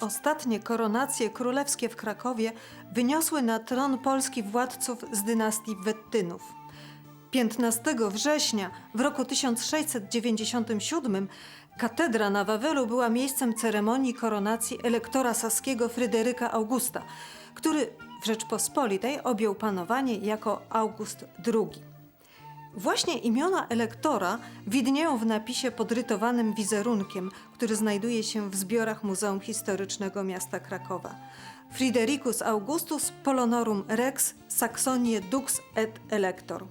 Ostatnie koronacje królewskie w Krakowie wyniosły na tron Polski władców z dynastii Wettynów. 15 września w roku 1697 katedra na Wawelu była miejscem ceremonii koronacji elektora saskiego Fryderyka Augusta, który w Rzeczpospolitej objął panowanie jako August II. Właśnie imiona elektora widnieją w napisie podrytowanym wizerunkiem, który znajduje się w zbiorach Muzeum Historycznego Miasta Krakowa. Fridericus Augustus Polonorum Rex Saxonie Dux et Elector.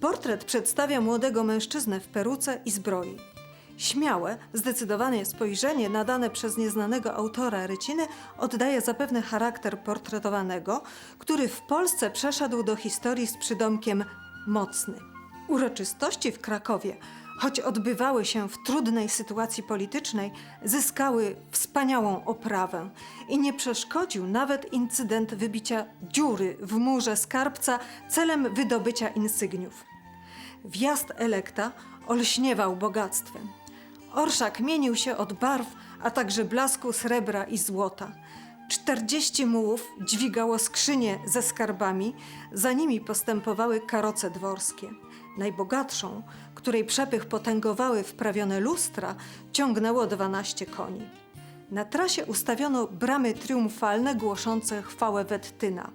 Portret przedstawia młodego mężczyznę w peruce i zbroi. Śmiałe, zdecydowane spojrzenie nadane przez nieznanego autora ryciny oddaje zapewne charakter portretowanego, który w Polsce przeszedł do historii z przydomkiem mocny. Uroczystości w Krakowie, choć odbywały się w trudnej sytuacji politycznej, zyskały wspaniałą oprawę i nie przeszkodził nawet incydent wybicia dziury w murze skarbca celem wydobycia insygniów. Wjazd elekta olśniewał bogactwem. Orszak mienił się od barw, a także blasku srebra i złota. Czterdzieści mułów dźwigało skrzynie ze skarbami, za nimi postępowały karoce dworskie. Najbogatszą, której przepych potęgowały wprawione lustra, ciągnęło dwanaście koni. Na trasie ustawiono bramy triumfalne głoszące chwałę Wettyna.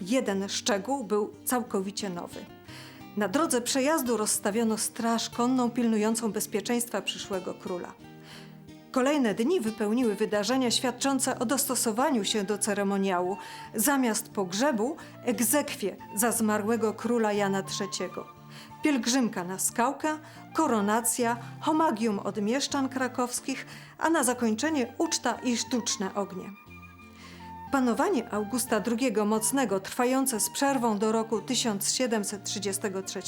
Jeden szczegół był całkowicie nowy. Na drodze przejazdu rozstawiono straż konną pilnującą bezpieczeństwa przyszłego króla. Kolejne dni wypełniły wydarzenia świadczące o dostosowaniu się do ceremoniału. Zamiast pogrzebu egzekwie za zmarłego króla Jana III. Pielgrzymka na skałkę, koronacja, homagium od mieszczan krakowskich, a na zakończenie uczta i sztuczne ognie. Panowanie Augusta II Mocnego, trwające z przerwą do roku 1733,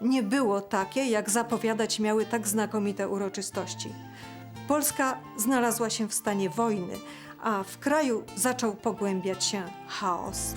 nie było takie, jak zapowiadać miały tak znakomite uroczystości. Polska znalazła się w stanie wojny, a w kraju zaczął pogłębiać się chaos.